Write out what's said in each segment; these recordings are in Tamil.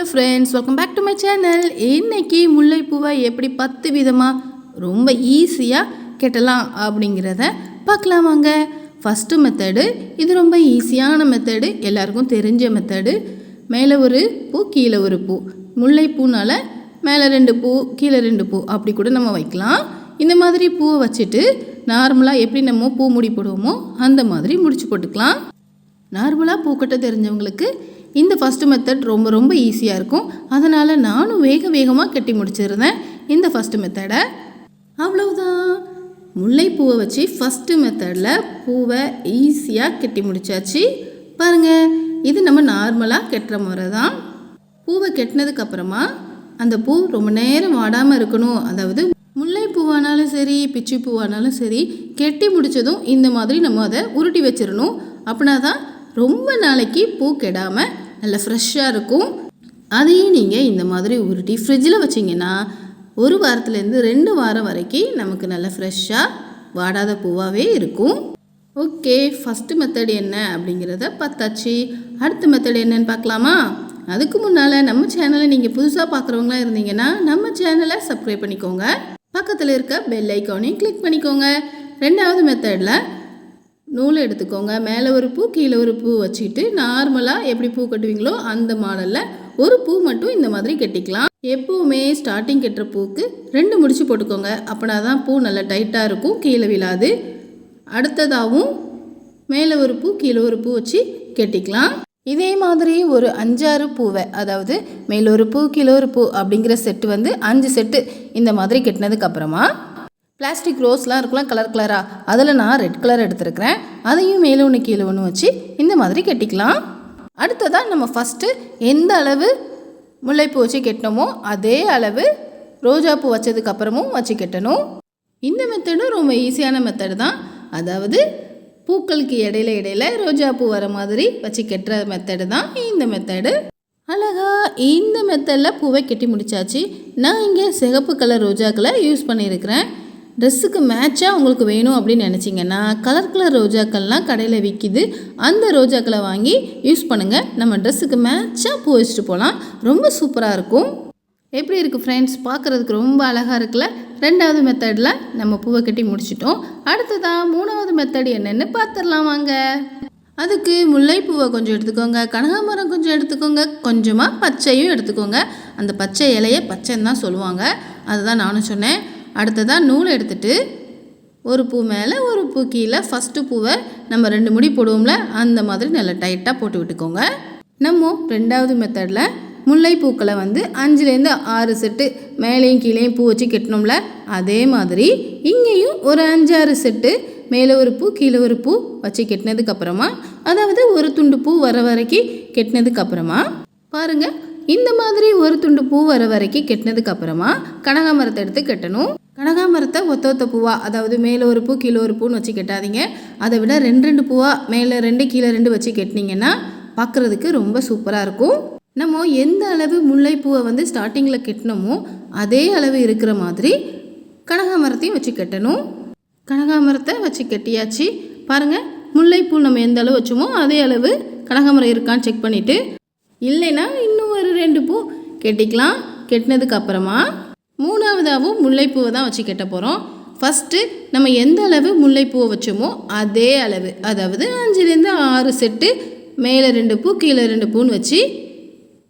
Hello friends welcome back to my channel இன்னைக்கு முல்லைப்பூவை எப்படி பத்து விதமாக ரொம்ப ஈஸியாக கெட்டலாம் அப்படிங்கிறத பார்க்கலாம் வாங்க. ஃபஸ்ட்டு மெத்தடு இது ரொம்ப ஈஸியான மெத்தடு எல்லாருக்கும் தெரிஞ்ச மெத்தடு மேலே ஒரு பூ கீழே ஒரு பூ. முல்லைப்பூனால மேலே ரெண்டு பூ கீழே ரெண்டு பூ அப்படி கூட நம்ம வைக்கலாம். இந்த மாதிரி பூவை வச்சுட்டு நார்மலாக எப்படி நம்ம பூ முடி போடுவோமோ அந்த மாதிரி முடிச்சு போட்டுக்கலாம். நார்மலாக பூக்கட்ட தெரிஞ்சவங்களுக்கு இந்த ஃபஸ்ட்டு மெத்தட் ரொம்ப ரொம்ப ஈஸியாக இருக்கும். அதனால் நானும் வேக வேகமாக கட்டி முடிச்சிருந்தேன். இந்த ஃபஸ்ட்டு மெத்தடை அவ்வளவுதான். முல்லைப்பூவை வச்சு ஃபஸ்ட்டு மெத்தடில் பூவை ஈஸியாக கட்டி முடிச்சாச்சு. பாருங்கள் இது நம்ம நார்மலாக கெட்டுற முறை தான் பூவை கெட்டினதுக்கப்புறமா அந்த பூ ரொம்ப நேரம் வாடாமல் இருக்கணும். அதாவது முல்லைப்பூவானாலும் சரி பிச்சி பூவானாலும் சரி கெட்டி முடிச்சதும் இந்த மாதிரி நம்ம அதை உருட்டி வச்சிடணும் அப்படின்னா தான் ரொம்ப நாளைக்கு பூ கெடாமல் நல்லா ஃப்ரெஷ்ஷாக இருக்கும். அதையும் நீங்கள் இந்த மாதிரி உருட்டி ஃப்ரிட்ஜில் வச்சிங்கன்னா ஒரு வாரத்துலேருந்து ரெண்டு வாரம் வரைக்கும் நமக்கு நல்லா ஃப்ரெஷ்ஷாக வாடாத பூவாகவே இருக்கும். ஓகே ஃபஸ்ட்டு மெத்தட் என்ன அப்படிங்கிறத பார்த்தாச்சு. அடுத்த மெத்தட் என்னன்னு பார்க்கலாமா? அதுக்கு முன்னால் நம்ம சேனலை நீங்கள் புதுசாக பார்க்குறவங்களா இருந்தீங்கன்னா நம்ம சேனலை சப்ஸ்கிரைப் பண்ணிக்கோங்க. பக்கத்தில் இருக்க பெல் ஐக்கானையும் கிளிக் பண்ணிக்கோங்க. ரெண்டாவது மெத்தடில் நூல் எடுத்துக்கோங்க. மேலே ஒரு பூ கீழே ஒரு பூ வச்சுக்கிட்டு நார்மலாக எப்படி பூ கட்டுவீங்களோ அந்த மாடலில் ஒரு பூ மட்டும் இந்த மாதிரி கட்டிக்கலாம். எப்பவுமே ஸ்டார்டிங் கட்டுற பூக்கு ரெண்டு முடிச்சு போட்டுக்கோங்க. அப்படின்னா தான் பூ நல்லா டைட்டாக இருக்கும் கீழே விழாது. அடுத்ததாகவும் மேலே ஒரு பூ கீழே ஒரு பூ வச்சு கட்டிக்கலாம். இதே மாதிரி ஒரு அஞ்சாறு பூவை அதாவது மேலொரு பூ கீழே ஒரு பூ அப்படிங்கிற செட்டு வந்து அஞ்சு செட்டு இந்த மாதிரி கட்டினதுக்கப்புறமா பிளாஸ்டிக் ரோஸ்லாம் இருக்கலாம் கலர் கலராக அதில் நான் ரெட் கலர் எடுத்துருக்கிறேன். அதையும் மேலே ஒன்று கீழே ஒன்று வச்சு இந்த மாதிரி கட்டிக்கலாம். அடுத்ததாக நம்ம ஃபஸ்ட்டு எந்த அளவு முல்லைப்பூ வச்சு கெட்டினோமோ அதே அளவு ரோஜாப்பூ வச்சதுக்கு அப்புறமும் வச்சு கட்டணும். இந்த மெத்தடும் ரொம்ப ஈஸியான மெத்தடு தான். அதாவது பூக்களுக்கு இடையில இடையில ரோஜாப்பூ வர மாதிரி வச்சு கெட்டுற மெத்தடு தான் இந்த மெத்தடு அழகா இந்த மெத்தடில் பூவை கெட்டி முடிச்சாச்சு. நான் இங்கே சிகப்பு கலர் ரோஜாக்களை யூஸ் பண்ணியிருக்கிறேன். ட்ரெஸ்ஸுக்கு மேட்சாக உங்களுக்கு வேணும் அப்படின்னு நினச்சிங்கன்னா கலர் கலர் ரோஜாக்கள்லாம் கடையில் விற்கிது அந்த ரோஜாக்களை வாங்கி யூஸ் பண்ணுங்கள் நம்ம ட்ரெஸ்ஸுக்கு மேட்சாக பூ வச்சுட்டு போகலாம் ரொம்ப சூப்பராக இருக்கும். எப்படி இருக்குது ஃப்ரெண்ட்ஸ் பார்க்குறதுக்கு ரொம்ப அழகாக இருக்குல்ல? ரெண்டாவது மெத்தடில் நம்ம பூவை கட்டி முடிச்சிட்டோம். அடுத்ததாக மூணாவது மெத்தட் என்னென்னு பார்த்துடலாம் வாங்க. அதுக்கு முல்லைப்பூவை கொஞ்சம் எடுத்துக்கோங்க. கனகாமரம் கொஞ்சம் எடுத்துக்கோங்க. கொஞ்சமாக பச்சையும் எடுத்துக்கோங்க. அந்த பச்சை இலையை பச்சைன்னு தான் சொல்லுவாங்க. அதுதான் நானும் சொன்னேன். அடுத்ததாக நூல் எடுத்துட்டு ஒரு பூ மேலே ஒரு பூ கீழே ஃபஸ்ட்டு பூவை நம்ம ரெண்டு முடி போடுவோம்ல அந்த மாதிரி நல்லா டைட்டாக போட்டு விட்டுக்கோங்க. நம்ம ரெண்டாவது மெத்தடில் முல்லைப்பூக்களை வந்து அஞ்சுலேருந்து ஆறு செட்டு மேலேயும் கீழேயும் பூ வச்சு கெட்டணும்ல அதே மாதிரி இங்கேயும் ஒரு அஞ்சாறு செட்டு மேலே ஒரு பூ கீழே ஒரு பூ வச்சு கெட்டினதுக்கப்புறமா அதாவது ஒரு துண்டு பூ வர வரைக்கும் கெட்டினதுக்கப்புறமா பாருங்கள் இந்த மாதிரி ஒரு துண்டு பூ வர வரைக்கும் கெட்டினதுக்கு அப்புறமா கனகாமரத்தை எடுத்து கட்டணும். கனகாமரத்தை ஒத்த ஒத்த பூவா அதாவது மேலே ஒரு பூ கீழே ஒரு பூன்னு வச்சு கெட்டாதீங்க. அதை விட ரெண்டு ரெண்டு பூவா மேலே ரெண்டு கீழே ரெண்டு வச்சு கெட்டினீங்கன்னா பார்க்குறதுக்கு ரொம்ப சூப்பராக இருக்கும். நம்ம எந்த அளவு முல்லைப்பூவை வந்து ஸ்டார்டிங்கில் கெட்டினோமோ அதே அளவு இருக்கிற மாதிரி கனகாமரத்தையும் வச்சு கட்டணும். கனகாமரத்தை வச்சு கட்டியாச்சு. பாருங்கள் முல்லைப்பூ நம்ம எந்த அளவு வச்சோமோ அதே அளவு கனகாமரம் இருக்கான்னு செக் பண்ணிவிட்டு இல்லைன்னா இன்னும் ரெண்டு பூ கெட்டிக்கலாம். கெட்டினதுக்கு அப்புறமா மூணாவதாகவும் முல்லைப்பூவை தான் வச்சு கெட்ட போகிறோம் ஃபஸ்ட்டு நம்ம எந்த அளவு முல்லைப்பூவை வச்சோமோ அதே அளவு அதாவது அஞ்சுலேருந்து ஆறு செட்டு மேலே ரெண்டு பூ கீழே ரெண்டு பூன்னு வச்சு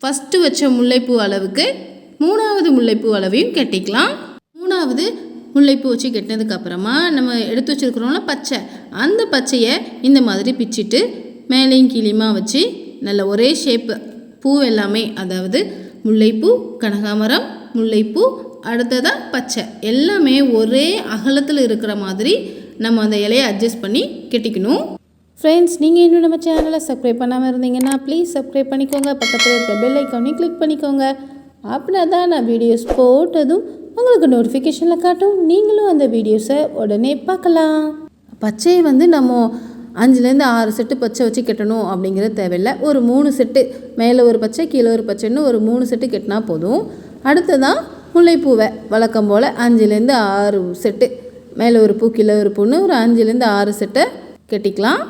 ஃபஸ்ட்டு வச்ச முல்லைப்பூ அளவுக்கு மூணாவது முல்லைப்பூ அளவையும் கட்டிக்கலாம். மூணாவது முல்லைப்பூ வச்சு கட்டினதுக்கு அப்புறமா நம்ம எடுத்து வச்சுருக்குறோம்ல பச்சை அந்த பச்சையை இந்த மாதிரி பிச்சிட்டு மேலேயும் கீழேயுமா வச்சு நல்ல ஒரே ஷேப்பு பூ எல்லாமே அதாவது முல்லைப்பூ கனகாமரம் முல்லைப்பூ அடுத்ததாக பச்சை எல்லாமே ஒரே அகலத்தில் இருக்கிற மாதிரி நம்ம அந்த இலையை அட்ஜஸ்ட் பண்ணி கெட்டிக்கணும். ஃப்ரெண்ட்ஸ் நீங்கள் இன்னும் நம்ம சேனலை சப்ஸ்கிரைப் பண்ணாமல் இருந்தீங்கன்னா ப்ளீஸ் சப்ஸ்கிரைப் பண்ணிக்கோங்க. பக்கத்தில் இருக்க பெல் ஐக்கானையும் கிளிக் பண்ணிக்கோங்க. அப்படின்னா தான் நான் வீடியோஸ் போட்டதும் உங்களுக்கு நோட்டிஃபிகேஷனில் காட்டும். நீங்களும் அந்த வீடியோஸை உடனே பார்க்கலாம். பச்சையை வந்து நம்ம அஞ்சுலேருந்து ஆறு செட்டு பச்சை வச்சு கட்டணும் அப்படிங்கிறது தேவையில்லை. ஒரு மூணு செட்டு மேலே ஒரு பச்சை கீழே ஒரு பச்சைன்னு ஒரு மூணு செட்டு கட்டினா போதும். அடுத்ததான் முல்லைப்பூவை வழக்கம் போல் அஞ்சுலேருந்து ஆறு செட்டு மேலே ஒரு பூ கீழே ஒரு பூன்னு ஒரு அஞ்சுலேருந்து ஆறு செட்டை கட்டிக்கலாம்.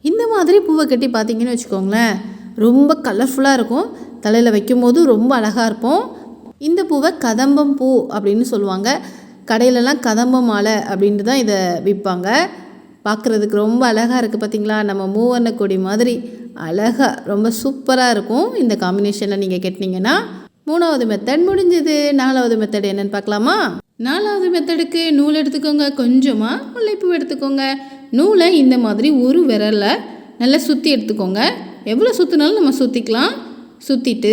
இந்த மாதிரி பூவை கட்டி பார்த்தீங்கன்னு வச்சுக்கோங்களேன் ரொம்ப கலர்ஃபுல்லாக இருக்கும். தலையில் வைக்கும்போது ரொம்ப அழகாக இருப்போம். இந்த பூவை கதம்பம் பூ அப்படின்னு சொல்லுவாங்க. கடையிலலாம் கதம்ப மாலை அப்படின்ட்டு தான் இதை விற்பாங்க. பார்க்குறதுக்கு ரொம்ப அழகாக இருக்குது பார்த்தீங்களா நம்ம மூவர்ண கொடி மாதிரி அழகாக ரொம்ப சூப்பராக இருக்கும் இந்த காம்பினேஷனில் நீங்கள் கட்டினீங்கன்னா மூணாவது மெத்தட் முடிஞ்சது. நாலாவது மெத்தட் என்னென்னு பார்க்கலாமா? நாலாவது மெத்தடுக்கு நூல் எடுத்துக்கோங்க. கொஞ்சமாக முல்லைப்பூ எடுத்துக்கோங்க. நூலை இந்த மாதிரி ஒரு விரலில் நல்லா சுற்றி எடுத்துக்கோங்க. எவ்வளோ சுற்றினாலும் நம்ம சுற்றிக்கலாம் சுற்றிட்டு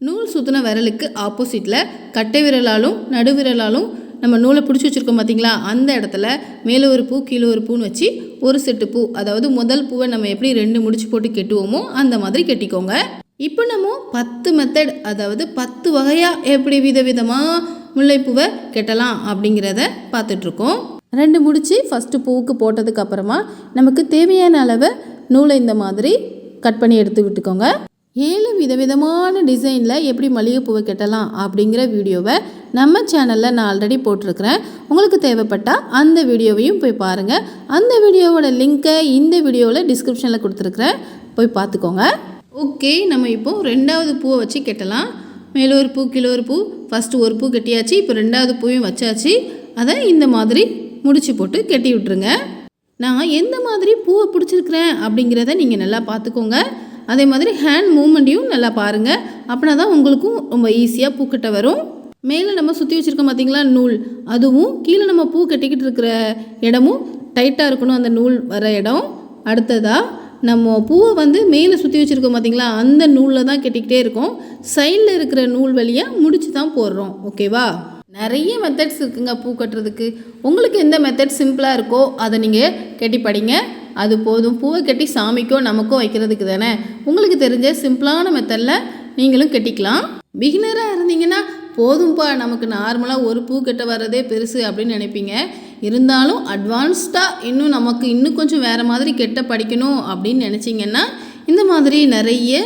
நூல் சுற்றின விரலுக்கு ஆப்போசிட்டில் கட்டை விரலாலும் நடு விரலாலும் நம்ம நூலை பிடிச்சி வச்சுருக்கோம் பார்த்தீங்களா அந்த இடத்துல மேலே ஒரு பூ கீழே ஒரு பூன்னு வச்சு ஒரு செட்டு பூ அதாவது முதல் பூவை நம்ம எப்படி ரெண்டு முடிச்சு போட்டு கெட்டுவோமோ அந்த மாதிரி கெட்டிக்கோங்க. இப்போ நம்ம பத்து மெத்தட் அதாவது பத்து வகையாக எப்படி விதவிதமாக முல்லைப்பூவை கெட்டலாம் அப்படிங்கிறத பார்த்துட்ருக்கோம். ரெண்டு முடிச்சு ஃபஸ்ட்டு பூவுக்கு போட்டதுக்கு அப்புறமா நமக்கு தேவையான அளவு நூலை இந்த மாதிரி கட் பண்ணி எடுத்து விட்டுக்கோங்க. ஏழு விதவிதமான டிசைனில் எப்படி மல்லிகைப்பூவை கட்டலாம் அப்படிங்கிற வீடியோவை நம்ம சேனலில் நான் ஆல்ரெடி போட்டிருக்கிறேன். உங்களுக்கு தேவைப்பட்டால் அந்த வீடியோவையும் போய் பாருங்கள் அந்த வீடியோவோட லிங்க்கை இந்த வீடியோவில் டிஸ்கிரிப்ஷனில் கொடுத்துருக்குறேன். போய் பார்த்துக்கோங்க. ஓகே நம்ம இப்போ ரெண்டாவது பூவை வச்சு கெட்டலாம். மேலே ஒரு பூ கீழே ஒரு பூ. ஃபஸ்ட்டு ஒரு பூ கட்டியாச்சு இப்போ ரெண்டாவது பூவையும் வச்சாச்சு. அதை இந்த மாதிரி முடிச்சு போட்டு கெட்டி விட்டுருங்க. நான் எந்த மாதிரி பூவை பிடிச்சிருக்கிறேன் அப்படிங்கிறத நீங்கள் நல்லா பார்த்துக்கோங்க. அதே மாதிரி ஹேண்ட் மூமெண்ட்டையும் நல்லா பாருங்கள் அப்படின்னா தான் உங்களுக்கும் ரொம்ப ஈஸியாக பூக்கிட்ட வரும். மேலே நம்ம சுற்றி வச்சுருக்கோம் பார்த்தீங்களா நூல். அதுவும் கீழே நம்ம பூ கட்டிக்கிட்டு இருக்கிற இடமும் டைட்டாக இருக்கணும் அந்த நூல் வர இடம். அடுத்ததாக நம்ம பூவை வந்து மேலே சுற்றி வச்சுருக்கோம் பார்த்தீங்களா அந்த நூலில் தான் கட்டிக்கிட்டே இருக்கோம். சைடில் இருக்கிற நூல் வழியாக முடிச்சு தான் போடுறோம். ஓகேவா நிறைய மெத்தட்ஸ் இருக்குங்க பூ கட்டுறதுக்கு. உங்களுக்கு எந்த மெத்தட் சிம்பிளாக இருக்கோ அதை நீங்கள் கட்டி படிங்க. அது போதும். பூவை கட்டி சாமிக்கோ நமக்கோ வைக்கிறதுக்கு தானே. உங்களுக்கு தெரிஞ்ச சிம்பிளான மெத்தடில் நீங்களும் கட்டிக்கலாம். பிகினராக இருந்தீங்கன்னா போதும்ப்பா நமக்கு நார்மலாக ஒரு பூ கெட்ட வர்றதே பெருசு அப்படின்னு நினைப்பீங்க. இருந்தாலும் அட்வான்ஸ்டாக இன்னும் நமக்கு இன்னும் கொஞ்சம் வேறு மாதிரி கெட்ட படிக்கணும் அப்படின்னு நினச்சிங்கன்னா இந்த மாதிரி நிறைய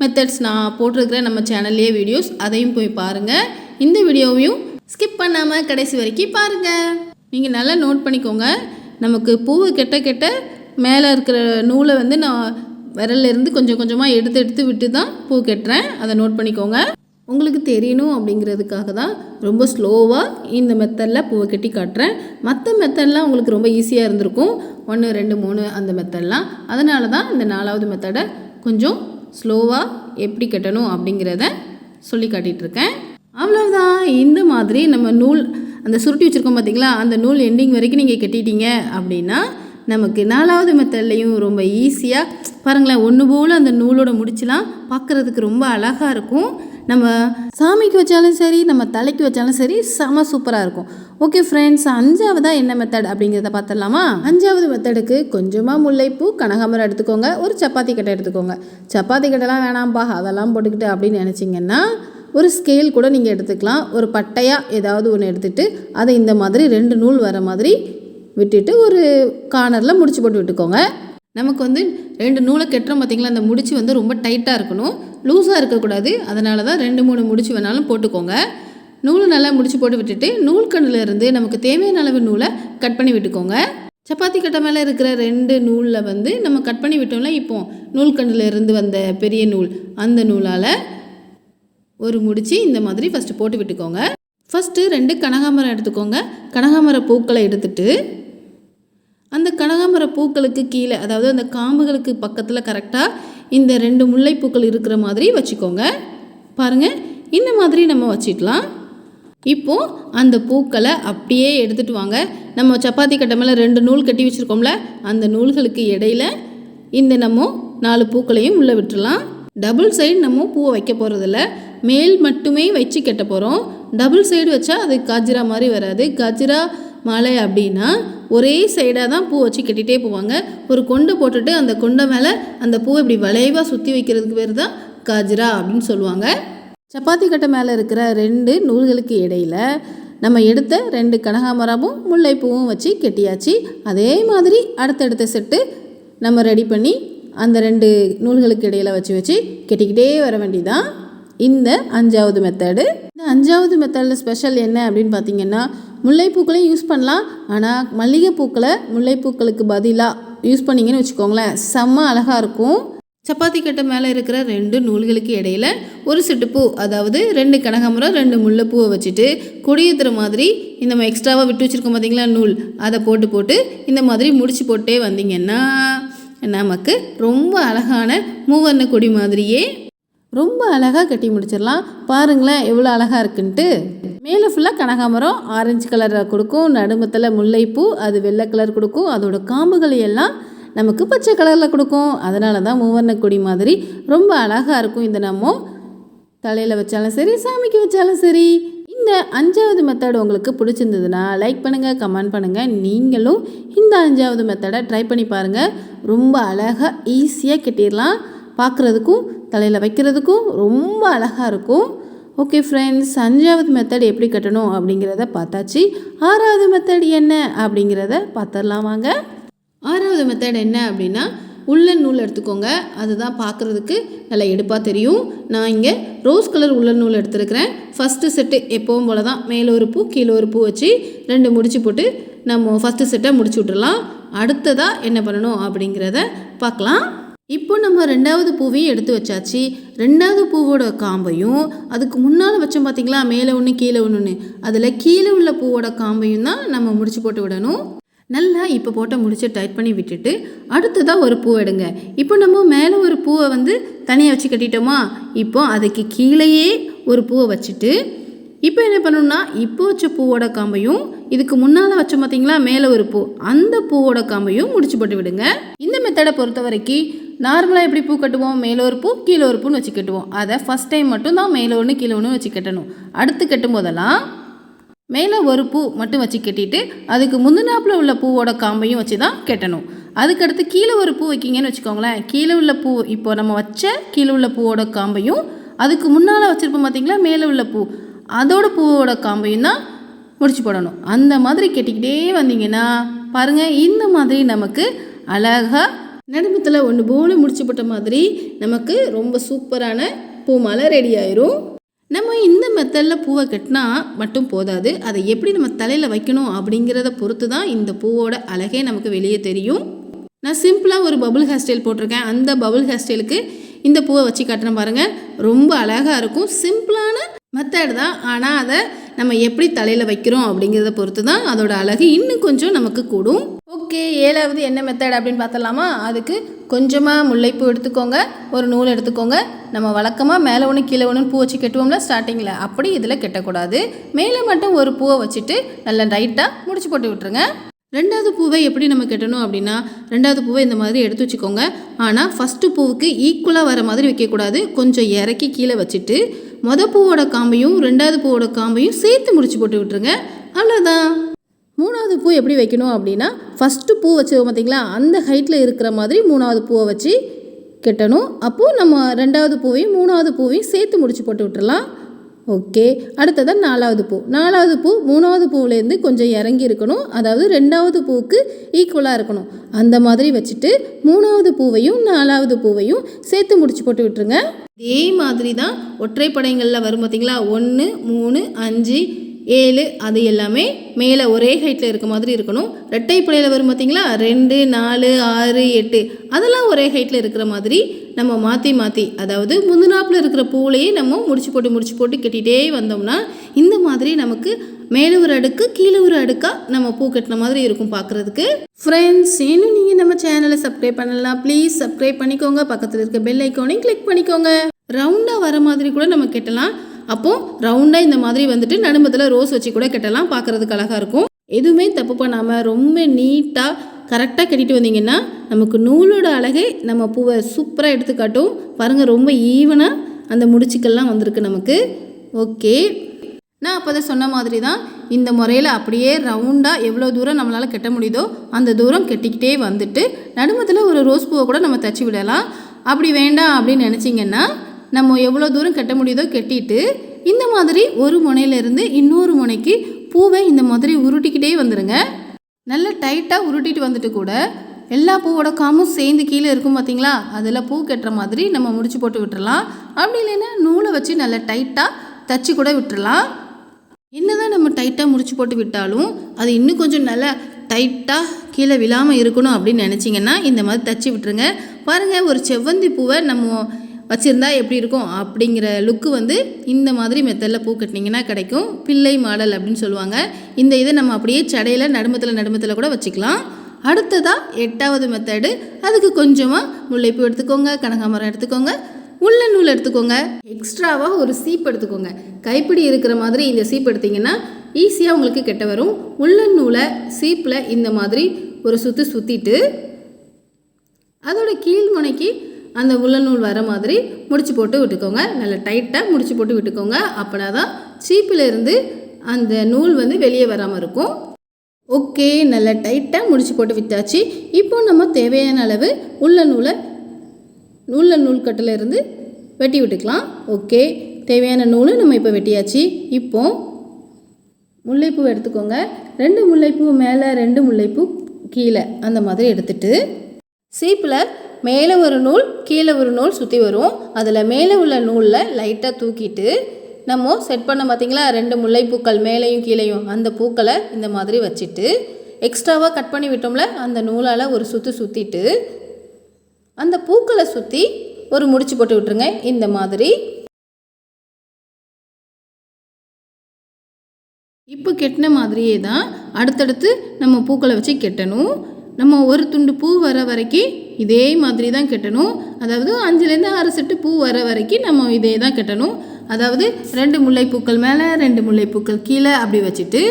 மெத்தட்ஸ் நான் போட்டிருக்கிறேன் நம்ம சேனல்லையே வீடியோஸ் அதையும் போய் பாருங்கள் இந்த வீடியோவையும் ஸ்கிப் பண்ணாமல் கடைசி வரைக்கும் பாருங்கள் நீங்கள் நல்லா நோட் பண்ணிக்கோங்க. நமக்கு பூவை கெட்ட கெட்ட மேலே இருக்கிற நூலை வந்து நான் விரல்லேருந்து கொஞ்சம் கொஞ்சமாக எடுத்து எடுத்து விட்டு தான் பூ கட்டுறேன். அதை நோட் பண்ணிக்கோங்க. உங்களுக்கு தெரியணும் அப்படிங்கிறதுக்காக தான் ரொம்ப ஸ்லோவாக இந்த மெத்தடில் பூவை கட்டி காட்டுறேன். மற்ற மெத்தட்லாம் உங்களுக்கு ரொம்ப ஈஸியாக இருந்திருக்கும். ஒன்று ரெண்டு மூணு அந்த மெத்தட்லாம் அதனால தான் இந்த நாலாவது மெத்தடை கொஞ்சம் ஸ்லோவாக எப்படி கட்டணும் அப்படிங்கிறத சொல்லி காட்டிகிட்டு இருக்கேன் அவ்வளோதான் இந்த மாதிரி நம்ம நூல் அந்த சுருட்டி வச்சுருக்கோம் பார்த்தீங்களா அந்த நூல் எண்டிங் வரைக்கும் நீங்கள் கட்டிட்டீங்க அப்படின்னா நமக்கு நாலாவது மெத்தட்லேயும் ரொம்ப ஈஸியாக பாருங்களேன் ஒன்று போல் அந்த நூலோட முடிச்சுலாம் பார்க்குறதுக்கு ரொம்ப அழகாக இருக்கும். நம்ம சாமிக்கு வச்சாலும் சரி நம்ம தலைக்கு வச்சாலும் சரி செம சூப்பராக இருக்கும். ஓகே ஃப்ரெண்ட்ஸ் அஞ்சாவதாக என்ன மெத்தட் அப்படிங்கிறத பார்த்துடலாமா? அஞ்சாவது மெத்தடுக்கு கொஞ்சமாக முல்லைப்பூ கனகாமரம் எடுத்துக்கோங்க ஒரு சப்பாத்தி கட்டை எடுத்துக்கோங்க. சப்பாத்தி கட்டைலாம் வேணாம்ப்பா அதெல்லாம் போட்டுக்கிட்டு அப்படின்னு நினச்சிங்கன்னா ஒரு ஸ்கேல் கூட நீங்கள் எடுத்துக்கலாம். ஒரு பட்டையாக ஏதாவது ஒன்று எடுத்துகிட்டு அதை இந்த மாதிரி ரெண்டு நூல் வர மாதிரி விட்டுட்டு ஒரு கார்னரில் முடிச்சு போட்டு விட்டுக்கோங்க. நமக்கு வந்து ரெண்டு நூலை கெட்டுறோம் பார்த்திங்களா? அந்த முடிச்சு வந்து ரொம்ப டைட்டாக இருக்கணும். லூஸாக இருக்கக்கூடாது. அதனால தான் ரெண்டு மூணு முடிச்சு வேணாலும் போட்டுக்கோங்க. நூல் நல்லா முடிச்சு போட்டு விட்டுட்டு நூல் இருந்து நமக்கு தேவையான அளவு நூலை கட் பண்ணி விட்டுக்கோங்க. சப்பாத்தி கட்டை மேலே இருக்கிற ரெண்டு நூலில் வந்து நம்ம கட் பண்ணி விட்டோம்ல இப்போ நூல் இருந்து வந்த பெரிய நூல் அந்த நூலால் ஒரு முடிச்சு இந்த மாதிரி ஃபஸ்ட்டு போட்டு விட்டுக்கோங்க. ஃபஸ்ட்டு ரெண்டு கனகாமரம் எடுத்துக்கோங்க. கனகாமர பூக்களை எடுத்துட்டு அந்த கனகாமர பூக்களுக்கு கீழே அதாவது அந்த காம்புகளுக்கு பக்கத்தில் கரெக்டாக இந்த ரெண்டு முல்லைப்பூக்கள் இருக்கிற மாதிரி வச்சுக்கோங்க. பாருங்கள் இந்த மாதிரி நம்ம வச்சுக்கலாம். இப்போது அந்த பூக்களை அப்படியே எடுத்துகிட்டு வாங்க. நம்ம சப்பாத்தி கட்டை மேலே ரெண்டு நூல் கட்டி வச்சுருக்கோம்ல அந்த நூல்களுக்கு இடையில இந்த நம்ம நாலு பூக்களையும் உள்ளே விட்டுடலாம் டபுள் சைடு நம்ம பூவை வைக்க போகிறதில்ல மேல் மட்டுமே வச்சு கட்ட போகிறோம் டபுள் சைடு வச்சா அது காஜிரா மாதிரி வராது. காஜிரா மாலை அப்படின்னா ஒரே சைடாக தான் பூ வச்சு கட்டிகிட்டே போவாங்க. ஒரு கொண்டை போட்டுட்டு அந்த கொண்டை மேலே அந்த பூவை இப்படி வளைவாக சுற்றி வைக்கிறதுக்கு பேர் தான் காஜிரா அப்படின்னு சொல்லுவாங்க. சப்பாத்தி கட்டை மேலே இருக்கிற ரெண்டு நூல்களுக்கு இடையில் நம்ம எடுத்த ரெண்டு கனகாமரமும் முல்லைப்பூவும் வச்சு கெட்டியாச்சு. அதே மாதிரி அடுத்தடுத்த செட்டு நம்ம ரெடி பண்ணி அந்த ரெண்டு நூல்களுக்கு இடையில் வச்சு வச்சு கெட்டிக்கிட்டே வர வேண்டிதான் இந்த அஞ்சாவது மெத்தடு இந்த அஞ்சாவது மெத்தடில் ஸ்பெஷல் என்ன அப்படின்னு பார்த்தீங்கன்னா முல்லைப்பூக்களையும் யூஸ் பண்ணலாம். ஆனால் மல்லிகைப்பூக்களை முல்லைப்பூக்களுக்கு பதிலாக யூஸ் பண்ணிங்கன்னு வச்சுக்கோங்களேன். செம்ம அழகாக இருக்கும். சப்பாத்தி கட்டை மேலே இருக்கிற ரெண்டு நூல்களுக்கு இடையில ஒரு சிட்டுப்பூ அதாவது ரெண்டு கனகாமரம் ரெண்டு முல்லைப்பூவை வச்சுட்டு கொடியேற்றுற மாதிரி இந்த நம்ம எக்ஸ்ட்ராவாக விட்டு வச்சுருக்கோம் பார்த்தீங்களா நூல். அதை போட்டு போட்டு இந்த மாதிரி முடிச்சு போட்டே வந்தீங்கன்னா நமக்கு ரொம்ப அழகான மூவர்ண கொடி மாதிரியே ரொம்ப அழகாக கட்டி முடிச்சிடலாம். பாருங்களேன் எவ்வளோ அழகாக இருக்குன்ட்டு. மேலே ஃபுல்லாக கனகாமரம் ஆரஞ்சு கலரில் கொடுக்கும். நடுமத்தில் முல்லைப்பூ அது வெள்ளை கலர் கொடுக்கும். அதோட காம்புகள் எல்லாம் நமக்கு பச்சை கலரில் கொடுக்கும். அதனால தான் மூவர்ண கொடி மாதிரி ரொம்ப அழகாக இருக்கும் இந்த நம்ம தலையில் வச்சாலும் சரி சாமிக்கு வச்சாலும் சரி. இந்த அஞ்சாவது மெத்தட் உங்களுக்கு பிடிச்சிருந்ததுன்னா லைக் பண்ணுங்கள் கமெண்ட் பண்ணுங்கள் நீங்களும் இந்த அஞ்சாவது மெத்தடை ட்ரை பண்ணி பாருங்கள் ரொம்ப அழகாக ஈஸியாக கட்டிடலாம். பார்க்குறதுக்கும் தலையில் வைக்கிறதுக்கும் ரொம்ப அழகாக இருக்கும். ஓகே ஃப்ரெண்ட்ஸ் அஞ்சாவது மெத்தட் எப்படி கட்டணும் அப்படிங்கிறத பார்த்தாச்சு. ஆறாவது மெத்தட் என்ன அப்படிங்கிறத பார்த்துடலாம் வாங்க. ஆறாவது மெத்தட் என்ன அப்படின்னா உள்ளன் நூல் எடுத்துக்கோங்க. அதுதான் பார்க்குறதுக்கு நல்லா எடுப்பாக தெரியும். நான் இங்கே ரோஸ் கலர் உள்ளன் நூல் எடுத்துருக்கிறேன். ஃபஸ்ட்டு செட்டு எப்போவும் போல தான் மேலே ஒரு பூ கீழே ஒரு பூ வச்சு ரெண்டு முடிச்சு போட்டு நம்ம ஃபஸ்ட்டு செட்டை முடிச்சு விட்டுறலாம். அடுத்ததாக என்ன பண்ணணும் அப்படிங்கிறத பார்க்கலாம். இப்போ நம்ம ரெண்டாவது பூவையும் எடுத்து வச்சாச்சு. ரெண்டாவது பூவோட காம்பையும் அதுக்கு முன்னால் வச்சோம் பார்த்தீங்களா மேலே ஒன்று கீழே ஒன்றுன்னு அதில் கீழே உள்ள பூவோட காம்பையும் தான் நம்ம முடிச்சு போட்டு விடணும். நல்லா இப்போ போட்ட முடிச்சு டைட் பண்ணி விட்டுட்டு அடுத்ததாக ஒரு பூ எடுங்க. இப்போ நம்ம மேலே ஒரு பூவை வந்து தனியாக வச்சு கட்டிட்டோமா? இப்போ அதுக்கு கீழேயே ஒரு பூவை வச்சுட்டு இப்போ என்ன பண்ணணும்னா இப்போ வச்ச பூவோட காம்பையும் இதுக்கு முன்னால் வச்சோம் பார்த்தீங்களா மேலே ஒரு பூ. அந்த பூவோட காம்பையும் முடிச்சு போட்டு விடுங்க. இந்த மெத்தடை பொறுத்த வரைக்கும் நார்மலாக எப்படி பூ கட்டுவோம்? மேலே ஒரு பூ கீழே ஒரு பூன்னு வச்சு கட்டுவோம். அதை ஃபஸ்ட் டைம் மட்டும் தான் மேலே ஒன்று கீழே ஒன்று வச்சு கட்டணும். அடுத்து கட்டும் போதெல்லாம் மேலே ஒரு பூ மட்டும் வச்சு கட்டிட்டு அதுக்கு முந்தினாப்பில் உள்ள பூவோட காம்பையும் வச்சு தான் கட்டணும். அதுக்கடுத்து கீழே ஒரு பூ வைக்கிங்கன்னு வச்சுக்கோங்களேன். கீழே உள்ள பூ இப்போ நம்ம வச்ச கீழே உள்ள பூவோட காம்பையும் அதுக்கு முன்னால் வச்சுருப்போம் பார்த்தீங்களா மேலே உள்ள பூ. அதோட பூவோட காம்பையும் தான் முடிச்சு போடணும். அந்த மாதிரி கட்டிக்கிட்டே வந்தீங்கன்னா பாருங்கள் இந்த மாதிரி நமக்கு அழகாக நடுமத்தில் ஒன்று போல முடிச்சு போட்ட மாதிரி நமக்கு ரொம்ப சூப்பரான பூ மாலை ரெடி ஆயிரும். நம்ம இந்த மெத்தடில் பூவை கட்டினா மட்டும் போதாது. அதை எப்படி நம்ம தலையில் வைக்கணும் அப்படிங்கிறத பொறுத்து தான் இந்த பூவோட அழகே நமக்கு வெளியே தெரியும். நான் சிம்பிளாக ஒரு பபுள் ஹேர் ஸ்டைல் போட்டிருக்கேன். அந்த பபுள் ஹேர் ஸ்டைலுக்கு இந்த பூவை வச்சு கட்டுறேன் பாருங்கள் ரொம்ப அழகாக இருக்கும். சிம்பிளான மெத்தட் தான். ஆனால் அதை நம்ம எப்படி தலையில் வைக்கிறோம் அப்படிங்கிறத பொறுத்து தான் அதோட அழகு இன்னும் கொஞ்சம் நமக்கு கூடும். ஓகே ஏழாவது என்ன மெத்தட் அப்படின்னு பார்த்தலாமா அதுக்கு கொஞ்சமாக முல்லைப்பூ எடுத்துக்கோங்க. ஒரு நூல் எடுத்துக்கோங்க. நம்ம வழக்கமாக மேலே ஒன்று கீழே ஒன்று பூ வச்சு கட்டுவோம்ல ஸ்டார்டிங்கில் அப்படி இதில் கட்டக்கூடாது. மேலே மட்டும் ஒரு பூவை வச்சுட்டு நல்லா டைட்டாக முடிச்சு போட்டு விட்டுருங்க. ரெண்டாவது பூவை எப்படி நம்ம கட்டணும் அப்படின்னா ரெண்டாவது பூவை இந்த மாதிரி எடுத்து வச்சுக்கோங்க. ஆனால் ஃபஸ்ட்டு பூவுக்கு ஈக்குவலாக வர மாதிரி வைக்கக்கூடாது. கொஞ்சம் இறக்கி கீழே வச்சுட்டு மொதல் பூவோட காம்பையும் ரெண்டாவது பூவோட காம்பையும் சேர்த்து முடிச்சு போட்டு விட்டுருங்க. அவ்வளோதான் மூணாவது பூ எப்படி வைக்கணும் அப்படின்னா ஃபஸ்ட்டு பூ வச்சு பார்த்தீங்களா அந்த ஹைட்டில் இருக்கிற மாதிரி மூணாவது பூவை வச்சு கட்டணும். அப்போது நம்ம ரெண்டாவது பூவையும் மூணாவது பூவையும் சேர்த்து முடிச்சு போட்டு விட்டுறலாம். ஓகே. அடுத்ததான் நாலாவது பூ. நாலாவது பூ மூணாவது பூவிலேருந்து கொஞ்சம் இறங்கி இருக்கணும். அதாவது ரெண்டாவது பூவுக்கு ஈக்குவலாக இருக்கணும். அந்த மாதிரி வச்சுட்டு மூணாவது பூவையும் நாலாவது பூவையும் சேர்த்து முடிச்சு போட்டு விட்டுருங்க. இதே மாதிரி தான் ஒற்றைப்படைங்களில் வரும் பார்த்தீங்களா ஒன்று மூணு அஞ்சு ஏழு அது எல்லாமே மேலே ஒரே ஹைட்டில் இருக்க மாதிரி இருக்கணும். ரெட்டை பிள்ளையில் வரும் பார்த்தீங்களா ரெண்டு நாலு ஆறு எட்டு. அதெல்லாம் ஒரே ஹைட்டில் இருக்கிற மாதிரி நம்ம மாற்றி மாற்றி அதாவது முந்தினாப்பில் இருக்கிற பூலையே நம்ம முடிச்சு போட்டு முடிச்சு போட்டு கட்டிகிட்டே வந்தோம்னா இந்த மாதிரி நமக்கு மேலே ஒரு அடுக்கு கீழே ஒரு அடுக்காக நம்ம பூ கட்டின மாதிரி இருக்கும் பார்க்குறதுக்கு ஃப்ரெண்ட்ஸ் இன்னும் நீங்கள் நம்ம சேனலை சப்ஸ்கிரைப் பண்ணலாம் ப்ளீஸ் சப்ஸ்கிரைப் பண்ணிக்கோங்க. பக்கத்தில் இருக்க பெல் ஐக்கோனையும் கிளிக் பண்ணிக்கோங்க. ரவுண்டாக வர மாதிரி கூட நம்ம கட்டலாம். அப்போது ரவுண்டாக இந்த மாதிரி வந்துட்டு நடுமத்தில் ரோஸ் வச்சு கூட கட்டலாம். பார்க்குறதுக்கு அழகாக இருக்கும். எதுவுமே தப்பு பண்ணாமல் ரொம்ப நீட்டாக கரெக்டாக கட்டிட்டு வந்தீங்கன்னா நமக்கு நூலோட அழகை நம்ம பூவை சூப்பராக எடுத்துக்காட்டும். பாருங்கள் ரொம்ப ஈவனாக அந்த முடிச்சுக்கள்லாம் வந்திருக்கு நமக்கு. ஓகே நான் அப்போ தான் சொன்ன மாதிரி தான் இந்த முறையில் அப்படியே ரவுண்டாக எவ்வளோ தூரம் நம்மளால் கட்ட முடியுதோ அந்த தூரம் கட்டிக்கிட்டே வந்துட்டு நடுமத்தில் ஒரு ரோஸ் பூவை கூட நம்ம தச்சு விடலாம். அப்படி வேண்டாம் அப்படின்னு நினச்சிங்கன்னா நம்ம எவ்வளோ தூரம் கட்ட முடியுதோ கட்டிட்டு இந்த மாதிரி ஒரு முனையிலேருந்து இன்னொரு முனைக்கு பூவை இந்த மாதிரி உருட்டிக்கிட்டே வந்துடுங்க நல்லா டைட்டாக உருட்டிட்டு வந்துட்டு கூட எல்லா பூவோட காமும் சேர்ந்து கீழே இருக்கும் பார்த்தீங்களா அதில் பூ கட்டுற மாதிரி நம்ம முடிச்சு போட்டு விட்டுறலாம். அப்படி இல்லைன்னா நூலை வச்சு நல்லா டைட்டாக தச்சு கூட விட்டுறலாம். என்னதான் நம்ம டைட்டாக முடிச்சு போட்டு விட்டாலும் அது இன்னும் கொஞ்சம் நல்லா டைட்டாக கீழே விழாமல் இருக்கணும் அப்படின்னு நினச்சிங்கன்னா இந்த மாதிரி தச்சு விட்டுருங்க. பாருங்கள் ஒரு செவ்வந்தி பூவை நம்ம வச்சுருந்தா எப்படி இருக்கும்? அப்படிங்கிற லுக்கு வந்து இந்த மாதிரி மெத்தடில் பூ கட்டினீங்கன்னா கிடைக்கும். பிள்ளை மாடல் அப்படின்னு சொல்லுவாங்க. இந்த இதை நம்ம அப்படியே சடையில் நடுமத்தில் நடுமத்தில் கூட வச்சுக்கலாம். அடுத்ததாக எட்டாவது மெத்தடு அதுக்கு கொஞ்சமாக முல்லைப்பூ எடுத்துக்கோங்க கனகாமரம் எடுத்துக்கோங்க உள்ள நூல் எடுத்துக்கோங்க. எக்ஸ்ட்ராவாக ஒரு சீப் எடுத்துக்கோங்க. கைப்பிடி இருக்கிற மாதிரி இந்த சீப் எடுத்திங்கன்னா ஈஸியாக உங்களுக்கு கெட்ட வரும். உள்ள நூலை சீப்பில் இந்த மாதிரி ஒரு சுற்று சுற்றிட்டு அதோட கீழ் முனைக்கு அந்த உள்ள நூல் வர மாதிரி முடிச்சு போட்டு விட்டுக்கோங்க. நல்லா டைட்டாக முடிச்சு போட்டு விட்டுக்கோங்க. அப்படின்னா தான் சீப்பில் இருந்து அந்த நூல் வந்து வெளியே வராமல் இருக்கும். ஓகே நல்லா டைட்டாக முடிச்சு போட்டு விட்டாச்சு. இப்போ நம்ம தேவையான அளவு உள்ள நூலை உள்ள நூல் கட்டிலிருந்து வெட்டி விட்டுக்கலாம். ஓகே தேவையான நூல் நம்ம இப்போ வெட்டியாச்சு. இப்போ முல்லைப்பூ எடுத்துக்கோங்க. ரெண்டு முல்லைப்பூ மேலே ரெண்டு முல்லைப்பூ கீழே அந்த மாதிரி எடுத்துட்டு சீப்பில் மேலே ஒரு நூல் கீழே ஒரு நூல் சுற்றி வரும். அதில் மேலே உள்ள நூலில் லைட்டாக தூக்கிட்டு நம்ம செட் பண்ண பார்த்தீங்களா ரெண்டு முல்லைப்பூக்கள் மேலேயும் கீழேயும் அந்த பூக்களை இந்த மாதிரி வச்சுட்டு எக்ஸ்ட்ராவாக கட் பண்ணி விட்டோம்ல அந்த நூலால் ஒரு சுற்று சுற்றிட்டு அந்த பூக்களை சுற்றி ஒரு முடிச்சு போட்டு விட்டுருங்க. இந்த மாதிரி. இப்போ கெட்டின மாதிரியே தான் அடுத்தடுத்து நம்ம பூக்களை வச்சு கெட்டணும். நம்ம ஒரு துண்டு பூ வர வரைக்கும் இதே மாதிரி தான் கட்டணும். அதாவது அஞ்சுலேருந்து ஆறு செட்டு பூ வர வரைக்கும் நம்ம இதே தான் கட்டணும். அதாவது ரெண்டு முல்லைப்பூக்கள் மேலே ரெண்டு முல்லைப்பூக்கள் கீழே அப்படி வச்சுட்டு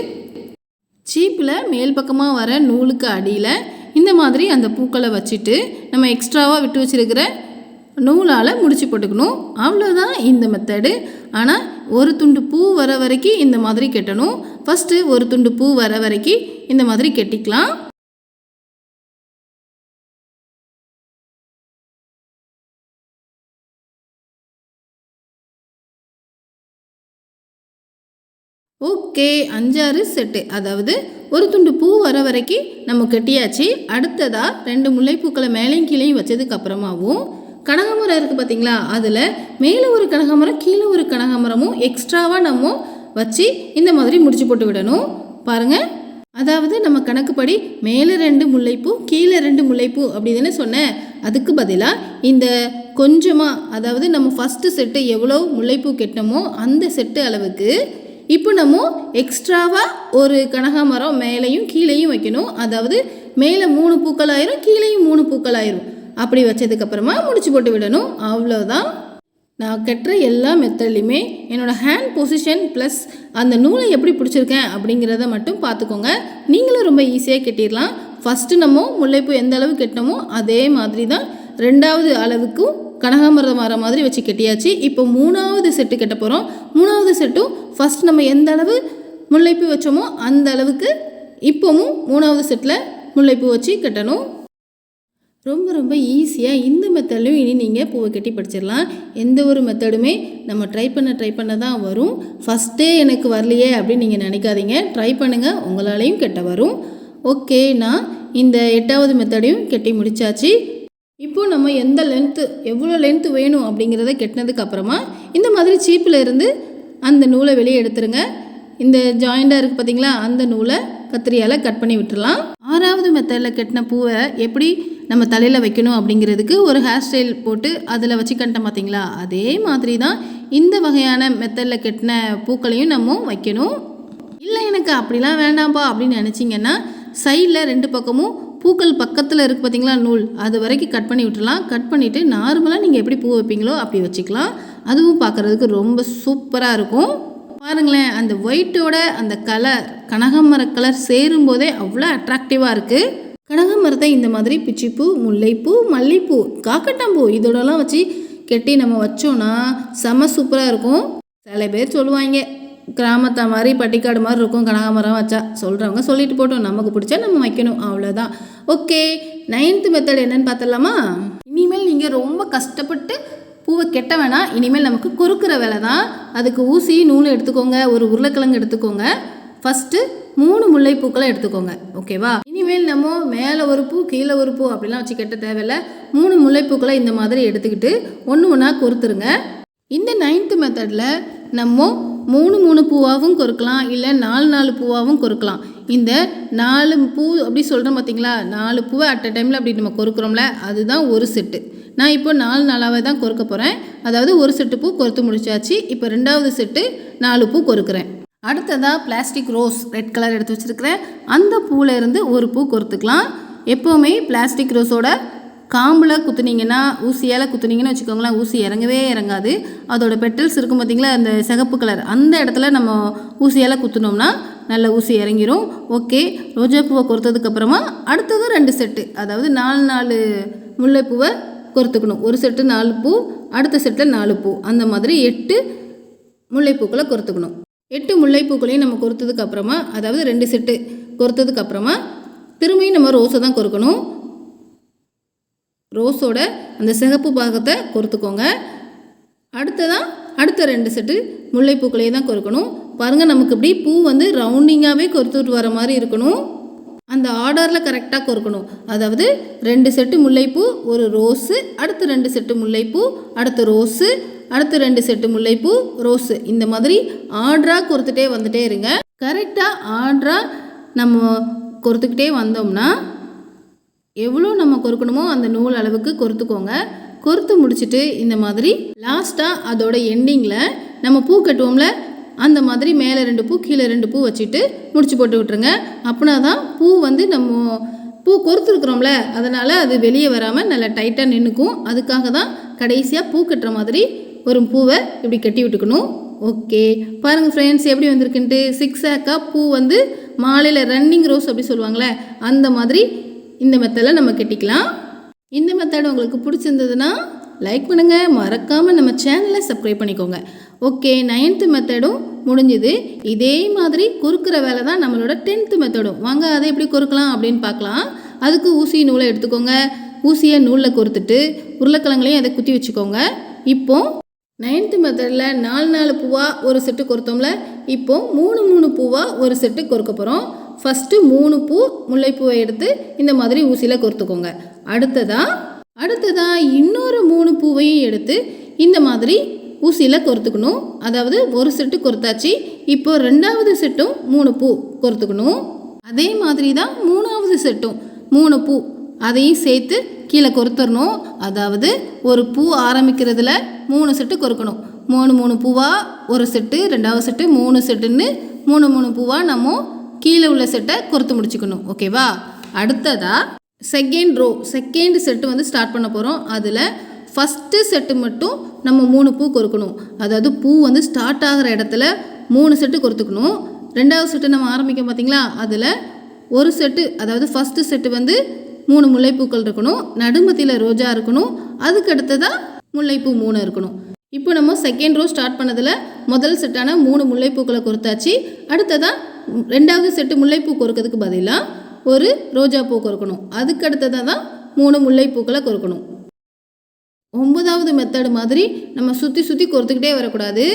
சீப்பில் மேல் பக்கமாக வர நூலுக்கு அடியில் இந்த மாதிரி அந்த பூக்களை வச்சுட்டு நம்ம எக்ஸ்ட்ராவாக விட்டு வச்சிருக்கிற நூலால் முடிச்சு போட்டுக்கணும். அவ்வளோதான் இந்த மெத்தடு ஆனால் ஒரு துண்டு பூ வர வரைக்கும் இந்த மாதிரி கெட்டணும். ஃபஸ்ட்டு ஒரு துண்டு பூ வர வரைக்கும் இந்த மாதிரி கெட்டிக்கலாம். ஓகே அஞ்சாறு செட்டு. அதாவது ஒரு துண்டு பூ வர வரைக்கும் நம்ம கட்டியாச்சு. அடுத்ததாக ரெண்டு முல்லைப்பூக்களை மேலேயும் கீழேயும் வச்சதுக்கு அப்புறமாவும் கனகாமரம் இருக்குது பார்த்தீங்களா அதில் மேலே ஒரு கனகமரம் கீழே ஒரு கனகமரமும் எக்ஸ்ட்ராவாக நம்ம வச்சு இந்த மாதிரி முடிச்சு போட்டு விடணும். பாருங்கள் அதாவது நம்ம கணக்குப்படி மேலே ரெண்டு முல்லைப்பூ கீழே ரெண்டு முல்லைப்பூ அப்படி தானே சொன்னேன். அதுக்கு பதிலாக இந்த கொஞ்சமாக அதாவது நம்ம ஃபஸ்ட்டு செட்டு எவ்வளோ முல்லைப்பூ கெட்டமோ அந்த செட்டு அளவுக்கு இப்போ நம்ம எக்ஸ்ட்ராவாக ஒரு கனகாமரம் மேலேயும் கீழேயும் வைக்கணும். அதாவது மேலே மூணு பூக்கள் ஆயிரும் கீழேயும் மூணு பூக்கள் ஆயிரும் அப்படி வச்சதுக்கப்புறமா முடிச்சு போட்டு விடணும். அவ்வளோதான் நான் கட்டுற எல்லா மெத்தட்லையுமே என்னோடய ஹேண்ட் பொசிஷன் ப்ளஸ் அந்த நூலை எப்படி பிடிச்சிருக்கேன் அப்படிங்கிறத மட்டும் பார்த்துக்கோங்க. நீங்களும் ரொம்ப ஈஸியாக கட்டிடலாம். ஃபஸ்ட்டு நம்ம முல்லைப்பூ எந்த அளவு கட்டினோமோ அதே மாதிரி தான் ரெண்டாவது அளவுக்கும் கனகாமரம் வர மாதிரி வச்சு கட்டியாச்சு. இப்போ மூணாவது செட்டு கட்ட போகிறோம் மூணாவது செட்டும் ஃபஸ்ட் நம்ம எந்த அளவு முல்லைப்பூ வச்சோமோ அந்த அளவுக்கு இப்போவும் மூணாவது செட்டில் முல்லைப்பூ வச்சு கட்டணும். ரொம்ப ரொம்ப ஈஸியாக இந்த மெத்தட்லையும் இனி நீங்கள் பூவை கட்டி படிச்சிடலாம். எந்த ஒரு மெத்தடுமே நம்ம ட்ரை பண்ண ட்ரை பண்ண தான் வரும். ஃபஸ்ட்டே எனக்கு வரலையே அப்படின்னு நீங்கள் நினைக்காதீங்க. ட்ரை பண்ணுங்கள் உங்களாலையும் கெட்ட வரும். ஓகே நான் இந்த எட்டாவது மெத்தடையும் கெட்டி முடிச்சாச்சு. இப்போ நம்ம எந்த லென்த்து எவ்வளோ லென்த்து வேணும் அப்படிங்கிறத கெட்டினதுக்கு அப்புறமா இந்த மாதிரி சீப்பில் இருந்து அந்த நூலை வெளியே எடுத்துருங்க. இந்த ஜாயிண்டாக இருக்குது பார்த்தீங்களா அந்த நூலை கத்திரியால் கட் பண்ணி விட்டுடலாம் ஆறாவது மெத்தடில் கட்டின பூவை எப்படி நம்ம தலையில் வைக்கணும் அப்படிங்கிறதுக்கு ஒரு ஹேர் ஸ்டைல் போட்டு அதில் வச்சு கட்டேன் பார்த்தீங்களா அதே மாதிரி தான் இந்த வகையான மெத்தடில் கட்டின பூக்களையும் நம்ம வைக்கணும். இல்லை எனக்கு அப்படிலாம் வேண்டாம்ப்பா அப்படின்னு நினச்சிங்கன்னா சைடில் ரெண்டு பக்கமும் பூக்கள் பக்கத்தில் இருக்குது பார்த்தீங்களா நூல். அது வரைக்கும் கட் பண்ணி விட்டுலாம் கட் பண்ணிவிட்டு நார்மலாக நீங்கள் எப்படி பூ வைப்பீங்களோ அப்படி வச்சுக்கலாம். அதுவும் பார்க்குறதுக்கு ரொம்ப சூப்பராக இருக்கும். பாருங்களேன் அந்த ஒயிட்டோட அந்த கலர் கனகமர கலர் சேரும்போதே அவ்வளோ அட்ராக்டிவாக இருக்குது கனகமரத்தை இந்த மாதிரி பிச்சிப்பூ முல்லைப்பூ மல்லிப்பூ காக்கட்டாம்பூ இதோடலாம் வச்சு கெட்டி நம்ம வச்சோன்னா செம சூப்பராக இருக்கும். சில பேர் சொல்லுவாங்க கிராமத்தை மாதிரி பட்டிக்காடு மாதிரி இருக்கும் கனகாமரம் வச்சா சொல்கிறவங்க சொல்லிட்டு போட்டோம். நமக்கு பிடிச்சா நம்ம வைக்கணும் அவ்வளோதான் ஓகே நைன்த்து மெத்தட் என்னன்னு பார்த்துடலாமா இனிமேல் நீங்கள் ரொம்ப கஷ்டப்பட்டு பூவை கெட்ட வேணாம். இனிமேல் நமக்கு குறுக்கிற வேலை தான். அதுக்கு ஊசி நூல் எடுத்துக்கோங்க ஒரு உருளைக்கிழங்கு எடுத்துக்கோங்க. ஃபஸ்ட்டு மூணு முல்லைப்பூக்களை எடுத்துக்கோங்க. ஓகேவா இனிமேல் நம்ம மேலே ஒரு பூ கீழே ஒரு பூ அப்படிலாம் வச்சு கெட்ட தேவையில்ல. மூணு முல்லைப்பூக்களை இந்த மாதிரி எடுத்துக்கிட்டு ஒன்று ஒன்றா கொறுத்துருங்க. இந்த நைன்த்து மெத்தடில் நம்ம மூணு மூணு பூவாகவும் கொறுக்கலாம் இல்லை நாலு நாலு பூவாகவும் கொறுக்கலாம் இந்த நாலு பூ அப்படி சொல்கிறோம் பார்த்தீங்களா நாலு பூவை அட் அ டைமில் அப்படி நம்ம கொறுக்குறோம்ல அதுதான் ஒரு செட்டு. நான் இப்போ நாலு நாளாவே தான் கொறுக்க போகிறேன் அதாவது ஒரு செட்டு பூ கொறுத்து முடிச்சாச்சு. இப்போ ரெண்டாவது செட்டு நாலு பூ கொறுக்கிறேன் அடுத்ததாக பிளாஸ்டிக் ரோஸ் ரெட் கலர் எடுத்து வச்சுருக்கிறேன். அந்த பூவில் இருந்து ஒரு பூ கொறுத்துக்கலாம் எப்போவுமே பிளாஸ்டிக் ரோஸோட காம்பில் குத்துனீங்கன்னா ஊசியால் குத்துனீங்கன்னு வச்சுக்கோங்களேன் ஊசி இறங்கவே இறங்காது. அதோட பெட்டல்ஸ் இருக்கும் பார்த்தீங்களா அந்த சிகப்பு கலர் அந்த இடத்துல நம்ம ஊசியால் குத்துனோம்னா நல்ல ஊசி இறங்கிரும். ஓகே ரோஜா பூவை கொறுத்ததுக்கப்புறமா அடுத்தது ரெண்டு செட்டு அதாவது நாலு நாலு முல்லைப்பூவை கொறுத்துக்கணும். ஒரு செட்டு நாலு பூ அடுத்த செட்டில் நாலு பூ. அந்த மாதிரி எட்டு முல்லைப்பூக்களை கொறுத்துக்கணும். எட்டு முல்லைப்பூக்களையும் நம்ம கொறுத்ததுக்கப்புறமா அதாவது ரெண்டு செட்டு கொறுத்ததுக்கப்புறமா திரும்பியும் நம்ம ரோஸை தான் கொறுக்கணும். ரோஸோட அந்த சிகப்பு பாகத்தை கொறுத்துக்கோங்க அடுத்ததான் அடுத்த ரெண்டு செட்டு முல்லைப்பூக்களையே தான் கொறுக்கணும் பாருங்கள் நமக்கு இப்படி பூ வந்து ரவுண்டிங்காகவே கொறுத்துட்டு வர மாதிரி இருக்கணும். அந்த ஆர்டரில் கரெக்டாக கொறுக்கணும் அதாவது ரெண்டு செட்டு முல்லைப்பூ ஒரு ரோஸு அடுத்து ரெண்டு செட்டு முல்லைப்பூ அடுத்து ரோஸு அடுத்து ரெண்டு செட்டு முல்லைப்பூ ரோஸு. இந்த மாதிரி ஆர்டராக கொடுத்துட்டே வந்துட்டே இருங்க. கரெக்டாக ஆர்டராக நம்ம கொடுத்துக்கிட்டே வந்தோம்னா எவ்வளோ நம்ம கொறுக்கணுமோ அந்த நூல் அளவுக்கு கொறுத்துக்கோங்க. கொறுத்து முடிச்சுட்டு இந்த மாதிரி லாஸ்ட்டாக அதோட எண்டிங்கில் நம்ம பூ கட்டுவோம்ல அந்த மாதிரி மேலே ரெண்டு பூ கீழே ரெண்டு பூ வச்சுட்டு முடிச்சு போட்டு விட்டுருங்க. அப்படின்னா தான் பூ வந்து நம்ம பூ கொறுத்துருக்குறோம்ல அதனால் அது வெளியே வராமல் நல்லா டைட்டாக நின்றுக்கும் அதுக்காக தான் கடைசியாக பூ கட்டுற மாதிரி ஒரு பூவை இப்படி கட்டி விட்டுக்கணும். ஓகே பாருங்கள் ஃப்ரெண்ட்ஸ் எப்படி வந்திருக்குன்ட்டு. சிக்ஸ் ஆக்காக பூ வந்து மாலையில் ரன்னிங் ரோஸ் அப்படி சொல்லுவாங்களே அந்த மாதிரி இந்த மெத்தடில் நம்ம கட்டிக்கலாம். இந்த மெத்தட் உங்களுக்கு பிடிச்சிருந்ததுன்னா லைக் பண்ணுங்கள் மறக்காமல் நம்ம சேனலை சப்ஸ்கிரைப் பண்ணிக்கோங்க. ஓகே நைன்த்து மெத்தடும் முடிஞ்சுது. இதே மாதிரி குறுக்கிற வேலை தான் நம்மளோட டென்த்து மெத்தடும் வாங்க அதை எப்படி கொறுக்கலாம் அப்படின்னு பார்க்கலாம். அதுக்கு ஊசி நூலை எடுத்துக்கோங்க. ஊசியை நூலில் கொடுத்துட்டு உருளைக்கிழங்குலையும் அதை குத்தி வச்சுக்கோங்க. இப்போ நைன்த்து மெத்தடில் நாலு நாலு பூவாக ஒரு செட்டு கொடுத்தோம்ல இப்போ மூணு மூணு பூவாக ஒரு செட்டு கொடுக்க போகிறோம் ஃபஸ்ட்டு மூணு பூ முல்லைப்பூவை எடுத்து இந்த மாதிரி ஊசியில் கொடுத்துக்கோங்க அடுத்ததா அடுத்ததா இன்னொரு மூணு பூவையும் எடுத்து இந்த மாதிரி ஊசியில் கொறுத்துக்கணும் அதாவது ஒரு செட்டு கொறுத்தாச்சு இப்போ ரெண்டாவது செட்டும் மூணு பூ கொறுத்துக்கணும் அதே மாதிரி தான் மூணாவது செட்டும் மூணு பூ அதையும் சேர்த்து கீழே கொறுத்துடணும் அதாவது ஒரு பூ ஆரம்பிக்கிறதுல மூணு செட்டு கொறுக்கணும் மூணு மூணு பூவாக ஒரு செட்டு ரெண்டாவது செட்டு மூணு செட்டுன்னு மூணு மூணு பூவாக நம்ம கீழே உள்ள செட்டை கொடுத்து முடிச்சுக்கணும். ஓகேவா அடுத்ததாக செகண்ட் ரோ செகண்ட் செட்டு வந்து ஸ்டார்ட் பண்ண போகிறோம் அதில் ஃபஸ்ட்டு செட்டு மட்டும் நம்ம மூணு பூ கொறுக்கணும். அதாவது பூ வந்து ஸ்டார்ட் ஆகிற இடத்துல மூணு செட்டு கொறுத்துக்கணும். ரெண்டாவது செட்டு நம்ம ஆரம்பிக்கும் பார்த்தீங்களா அதில் ஒரு செட்டு அதாவது ஃபஸ்ட்டு செட்டு வந்து மூணு முல்லைப்பூக்கள் இருக்கணும். நடுமத்தியில் ரோஜா இருக்கணும். அதுக்கு அடுத்ததாக முல்லைப்பூ மூணு இருக்கணும். இப்போ நம்ம செகண்ட் ரோ ஸ்டார்ட் பண்ணதில் முதல் செட்டான மூணு முல்லைப்பூக்களை கொடுத்தாச்சு அடுத்ததாக ரெண்டாவது செட்டு முல்லைப்பூ கொறுக்கிறதுக்கு பதிலாக ஒரு ரோஜா பூ கொறுக்கணும் அதுக்கு அடுத்ததாக தான் மூணு முல்லைப்பூக்களை கொறுக்கணும் ஒன்பதாவது மெத்தடு மாதிரி நம்ம சுற்றி சுற்றி கொறுத்துக்கிட்டே வரக்கூடாது.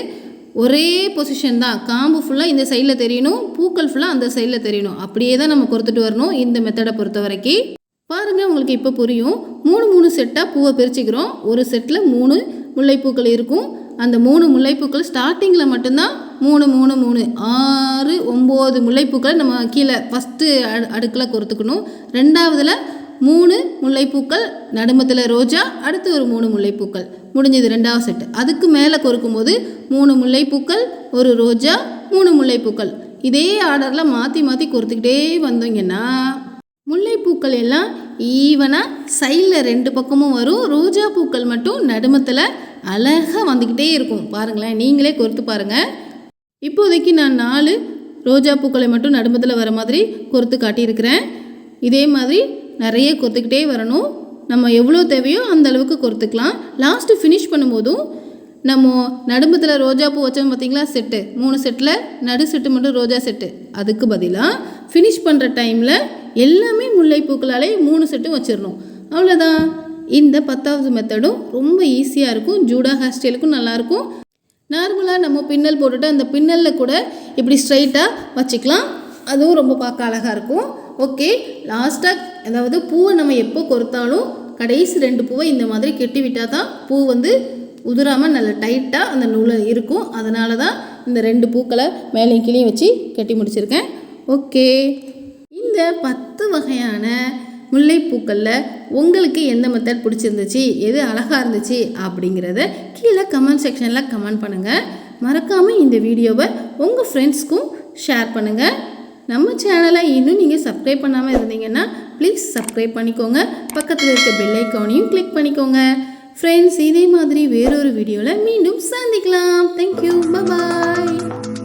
ஒரே பொசிஷன் தான். காம்பு ஃபுல்லாக இந்த சைடில் தெரியணும். பூக்கள் ஃபுல்லாக அந்த சைடில் தெரியணும். அப்படியே தான் நம்ம கொடுத்துட்டு வரணும் இந்த மெத்தடை பொறுத்த வரைக்கும். பாருங்கள் உங்களுக்கு இப்போ புரியும். மூணு மூணு செட்டாக பூவை பிரிச்சுக்கிறோம். ஒரு செட்டில் மூணு முல்லைப்பூக்கள் இருக்கும். அந்த மூணு முல்லைப்பூக்கள் ஸ்டார்டிங்கில் மட்டும்தான் மூணு மூணு மூணு. ஆறு ஒம்பது முல்லைப்பூக்களை நம்ம கீழே ஃபஸ்ட்டு அடு அடுக்கில் கொறுத்துக்கணும் ரெண்டாவதில் மூணு முல்லைப்பூக்கள் நடுமத்தில் ரோஜா அடுத்து ஒரு மூணு முல்லைப்பூக்கள். முடிஞ்சது ரெண்டாவது செட்டு அதுக்கு மேலே கொறுக்கும் போது மூணு முல்லைப்பூக்கள் ஒரு ரோஜா மூணு முல்லைப்பூக்கள். இதே ஆர்டரில் மாற்றி மாற்றி கொறுத்துக்கிட்டே வந்தீங்கன்னா முல்லைப்பூக்கள் எல்லாம் ஈவனாக சைடில் ரெண்டு பக்கமும் வரும். ரோஜா பூக்கள் மட்டும் நடுமத்தில் அழகாக வந்துக்கிட்டே இருக்கும். பாருங்களேன் நீங்களே கொறுத்து பாருங்கள் இப்போதைக்கு நான் நாலு ரோஜா பூக்களை மட்டும் நடுமத்தில் வர மாதிரி கொறுத்து காட்டியிருக்கிறேன். இதே மாதிரி நிறைய கொறுத்துக்கிட்டே வரணும். நம்ம எவ்வளோ தேவையோ அந்த அளவுக்கு கொறுத்துக்கலாம் லாஸ்ட்டு ஃபினிஷ் பண்ணும்போதும் நம்ம நடும்பத்தில் ரோஜா பூ வச்சோம் பார்த்தீங்களா? செட்டு. மூணு செட்டில் நடு செட்டு மட்டும் ரோஜா செட்டு. அதுக்கு பதிலாக ஃபினிஷ் பண்ணுற டைமில் எல்லாமே முல்லைப்பூக்களாலே மூணு செட்டும் வச்சிடணும். அவ்வளோதான் இந்த பத்தாவது மெத்தடும் ரொம்ப ஈஸியாக இருக்கும். ஜூடா ஹேர் ஸ்டைலுக்கும் நல்லாயிருக்கும் நார்மலாக நம்ம பின்னல் போட்டுட்டு அந்த பின்னலில் கூட இப்படி ஸ்ட்ரைட்டாக வச்சுக்கலாம். அதுவும் ரொம்ப பார்க்க அழகாக இருக்கும். ஓகே லாஸ்ட்டாக அதாவது பூவை நம்ம எப்போ கொறுத்தாலும் கடைசி ரெண்டு பூவை இந்த மாதிரி கெட்டி விட்டால் தான் பூ வந்து உதிராமல் நல்ல டைட்டாக அந்த நூலில் இருக்கும். அதனால தான் இந்த ரெண்டு பூக்களை மேலேயும் கீழேயும் வச்சு கட்டி முடிச்சிருக்கேன். ஓகே இந்த பத்து வகையான முல்லைப்பூக்களில் உங்களுக்கு எந்த மெத்தட் பிடிச்சிருந்துச்சு? எது அழகாக இருந்துச்சு? அப்படிங்கிறத கீழே கமெண்ட் செக்ஷனில் கமெண்ட் பண்ணுங்கள் மறக்காமல் இந்த வீடியோவை உங்கள் ஃப்ரெண்ட்ஸ்க்கும் ஷேர் பண்ணுங்கள் நம்ம சேனலை இன்னும் நீங்கள் சப்ஸ்கிரைப் பண்ணாமல் இருந்தீங்கன்னா ப்ளீஸ் சப்ஸ்கிரைப் பண்ணிக்கோங்க. பக்கத்தில் இருக்க பெல் ஐக்கானையும் கிளிக் பண்ணிக்கோங்க. ஃப்ரெண்ட்ஸ் இதே மாதிரி வேறொரு வீடியோவில் மீண்டும் சந்திக்கலாம். Thank you bye